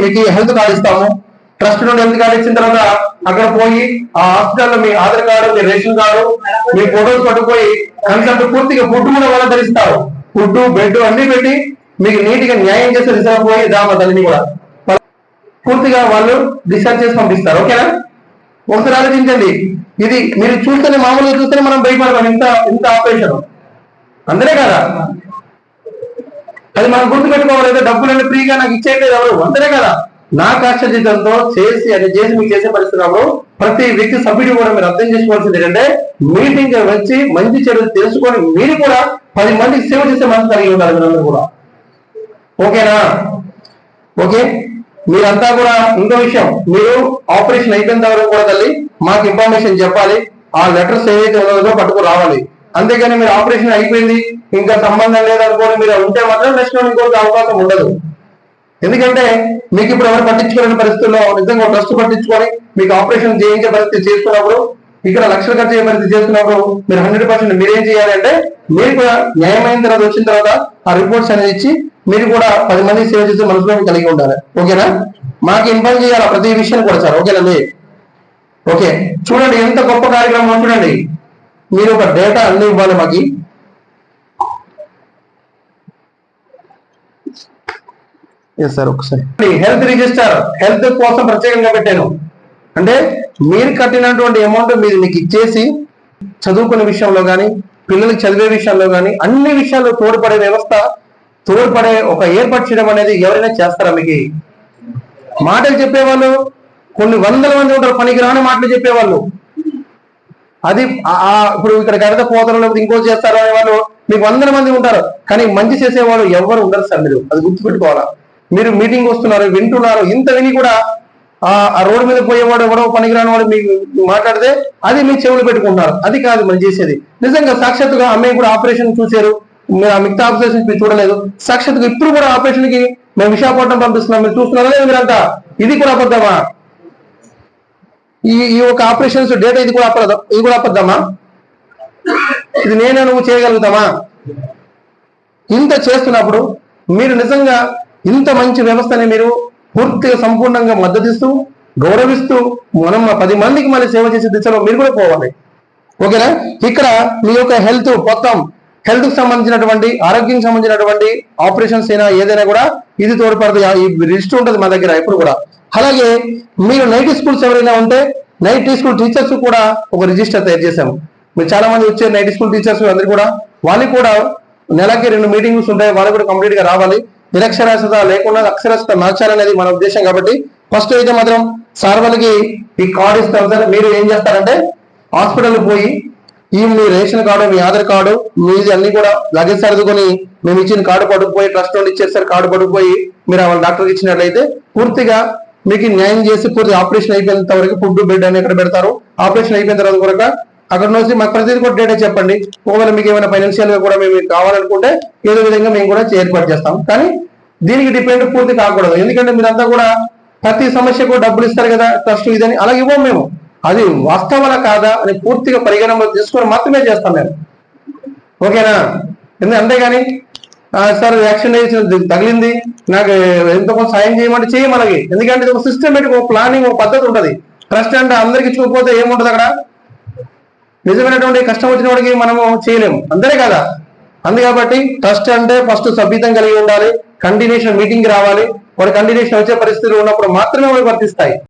మీకు health card ఇస్తాము. Trust నుండి హెల్త్ కార్డు ఇచ్చిన తర్వాత అక్కడ పోయి ఆ హాస్పిటల్లో మీ ఆధార్ కార్డు మీ రేషన్ కార్డు మీ ఫోటోస్ పట్టుకుపోయి కన్సల్ట్ పూర్తిగా ఫుడ్ కూడా వాళ్ళు ధరిస్తారు ఫుడ్ బెడ్ అన్ని పెట్టి మీకు నీట్గా న్యాయం చేసే రిజర్వ్ పోయి దామ తల్లిని కూడా. పూర్తిగా వాళ్ళు డిశ్చార్జ్ చేసి పంపిస్తారు. ఓకేనా? ఒకసారి ఆలోచించండి. ఇది మీరు చూస్తేనే మామూలుగా చూస్తేనే మనం భయపడతాం. ఇంత ఇంత ఆపరేషన్. అందరే కదా? అది మనం గుర్తుపెట్టుకోవాలి ఏదో డబ్బులన్నీ ఫ్రీగా నాకు ఇచ్చేయలేదు ఎవరు? అంతనే కదా. నా కష్టజీతంతో చేసి అది చేసి మీకు చేసే పరిస్థితున్నప్పుడు ప్రతి వ్యక్తి సభ్యుడు కూడా మీరు అర్థం చేసుకోవాల్సింది ఏంటంటే మీటింగ్ వచ్చి మంచి చెడు తెలుసుకొని మీరు కూడా పది మందికి సేవ చేసే మనసు కలిగి ఉండాలి మీరందరూ కూడా. ఓకేనా? ఓకే? మీరంతా కూడా ఇంకో విషయం. మీరు ఆపరేషన్ అయిపోయిన తర్వాత కూడా తల్లి మాకు ఇన్ఫర్మేషన్ చెప్పాలి. ఆ లెటర్స్ ఏదైతే ఉన్నదో పట్టుకు రావాలి. అంతేగాని మీరు ఆపరేషన్ అయిపోయింది. ఇంకా సంబంధం లేదనుకోని మీరు ఉంటే మాత్రం నెక్స్ట్ ఇంకొక అవకాశం ఉండదు. ఎందుకంటే మీకు ఇప్పుడు ఎవరు పట్టించుకోలేని పరిస్థితుల్లో నిజంగా ట్రస్ట్ పట్టించుకొని మీకు ఆపరేషన్ చేయించే పరిస్థితి చేసుకున్నప్పుడు ఇక్కడ లక్షలు ఖర్చు అయ్యే పరిస్థితి చేసుకున్నప్పుడు మీరు హండ్రెడ్ పర్సెంట్ మీరేం చేయాలంటే మీరు కూడా న్యాయమైన తర్వాత వచ్చిన తర్వాత ఆ రిపోర్ట్స్ అనేది ఇచ్చి మీరు కూడా పది మంది సేవ చేసే మనసులో కలిగి ఉండాలి. ఓకేనా? మాకు ఇన్ఫార్మ్ చేయాలి ప్రతి విషయాన్ని కూడా సార్? ఓకేనా? ఓకే. చూడండి ఎంత గొప్ప కార్యక్రమం చూడండి. మీరు ఒక డేటా అన్ని ఇవ్వాలి మాకి. ఎస్ సార్ ఒకసారి. హెల్త్ రిజిస్టర్ హెల్త్ కోసం ప్రత్యేకంగా పెట్టాను. అంటే మీరు కట్టినటువంటి అమౌంట్ మీరు మీకు ఇచ్చేసి చదువుకునే విషయంలో కానీ పిల్లలకి చదివే విషయంలో కానీ అన్ని విషయాల్లో తోడ్పడే వ్యవస్థ తోడ్పడే ఒక ఏర్పాటు చేయడం అనేది ఎవరైనా చేస్తారా మీకు? మాటలు చెప్పేవాళ్ళు కొన్ని వందల మంది ఉంటారు పనికి రాని మాటలు చెప్పేవాళ్ళు. అది ఇప్పుడు ఇక్కడ గడత పోతారు లేకపోతే ఇంకో చేస్తారు అనే వాళ్ళు మీకు వందల మంది ఉంటారు. కానీ మంచి చేసేవాళ్ళు ఎవరు ఉండరు సార్ మీరు. అది గుర్తుపెట్టుకోవాలా. మీరు మీటింగ్ వస్తున్నారు వింటున్నారు ఇంత విని కూడా ఆ ఆ రోడ్డు మీద పోయేవాడు ఎవడో పనికిరాని వాడు మీకు మాట్లాడితే అది మీ చెవులు పెట్టుకుంటున్నారు. అది కాదు మనం చేసేది. నిజంగా సాక్షాత్తుగా అమ్మాయి కూడా ఆపరేషన్ చూశారు. మీరు ఆ మిగతా ఆపరేషన్ మీరు చూడలేదు. సాక్షాత్తుగా ఇప్పుడు కూడా ఆపరేషన్కి మేము విశాఖపట్నం పంపిస్తున్నాం. మీరు చూస్తున్నారా మీరంతా? ఇది కూడా అబద్ధమా? ఈ ఈ ఒక ఆపరేషన్స్ డేటా ఇది కూడా అబద్ధం ఇది కూడా అబద్ధమా ఇది నేనే నువ్వు చేయగలుగుతామా ఇంత చేస్తున్నప్పుడు మీరు నిజంగా ఇంత మంచి వ్యవస్థని మీరు పూర్తిగా సంపూర్ణంగా మద్దతిస్తూ గౌరవిస్తూ మనం పది మందికి మళ్ళీ సేవ చేసే దిశలో మీరు కూడా పోవాలి. ఓకేనా? ఇక్కడ మీ యొక్క హెల్త్ మొత్తం హెల్త్కు సంబంధించినటువంటి ఆరోగ్యం సంబంధించినటువంటి ఆపరేషన్స్ అయినా ఏదైనా కూడా ఇది తోడ్పడుతుంది ఈ రిజిస్టర్ ఉంటుంది మా దగ్గర ఎప్పుడు కూడా. అలాగే మీరు నైట్ స్కూల్స్ ఎవరైనా ఉంటే నైట్ స్కూల్ టీచర్స్ కూడా ఒక రిజిస్టర్ తయారు చేశాము. మీరు చాలా మంది వచ్చే నైట్ స్కూల్ టీచర్స్ అందరు కూడా వాళ్ళకి కూడా నెలకి రెండు మీటింగ్స్ ఉంటాయి వాళ్ళు కూడా కంప్లీట్గా రావాలి. నిరక్షరాస్యత లేకుండా అక్షరాస్యత మార్చాలనేది మన ఉద్దేశం కాబట్టి ఫస్ట్ అయితే మాత్రం సార్ వాళ్ళకి ఈ కార్డు ఇస్తాం సార్. మీరు ఏం చేస్తారంటే హాస్పిటల్ పోయి ఈ మీ రేషన్ కార్డు మీ ఆధార్ కార్డు మీది అన్ని కూడా లగేజ్ సర్దుకొని మేము ఇచ్చిన కార్డు పడుకుపోయి ట్రస్ట్ నుండి ఇచ్చేసరి కార్డు పడుకుపోయి మీరు వాళ్ళ డాక్టర్కి ఇచ్చినట్లయితే పూర్తిగా మీకు న్యాయం చేసి పూర్తి ఆపరేషన్ అయిపోయినంత వరకు ఫుడ్ బెడ్ అని ఎక్కడ పెడతారు? ఆపరేషన్ అయిపోయిన తర్వాత కూడా అక్కడ నుంచి మాకు ప్రతిదీ కూడా డేటా చెప్పండి. ఒకవేళ మీకు ఏమైనా ఫైనాన్షియల్గా కూడా మేము కావాలనుకుంటే ఏదో విధంగా మేము కూడా ఏర్పాటు చేస్తాం. కానీ దీనికి డిపెండ్ పూర్తి కాకూడదు. ఎందుకంటే మీరంతా కూడా ప్రతి సమస్యకు డబ్బులు ఇస్తారు కదా ట్రస్ట్ ఇదని అలా ఇవ్వం మేము. అది వాస్తవాల కాదా అని పూర్తిగా పరిగణనలో తీసుకొని మాత్రమే చేస్తాం మేము. ఓకేనా? ఎందుకంటే అంతేగాని సార్ యాక్షన్ తగిలింది? నాకు ఎంతో కొంత సాయం చేయమంటే చేయి మనకి. ఎందుకంటే ఇది ఒక సిస్టమేటిక్ ఒక ప్లానింగ్ ఒక పద్ధతి ఉంటుంది. ట్రస్ట్ అంటే అందరికి చూకపోతే ఏముంటది అక్కడ? నిజమైనటువంటి కష్టం వచ్చిన వాడికి మనము చేయలేము. అందరే కదా? అందు కాబట్టి ట్రస్ట్ అంటే ఫస్ట్ సభ్యతం కలిగి ఉండాలి. కంటిన్యూషన్ మీటింగ్ రావాలి. వాడు కంటిన్యూషన్ వచ్చే పరిస్థితులు ఉన్నప్పుడు మాత్రమే వర్తిస్తాయి.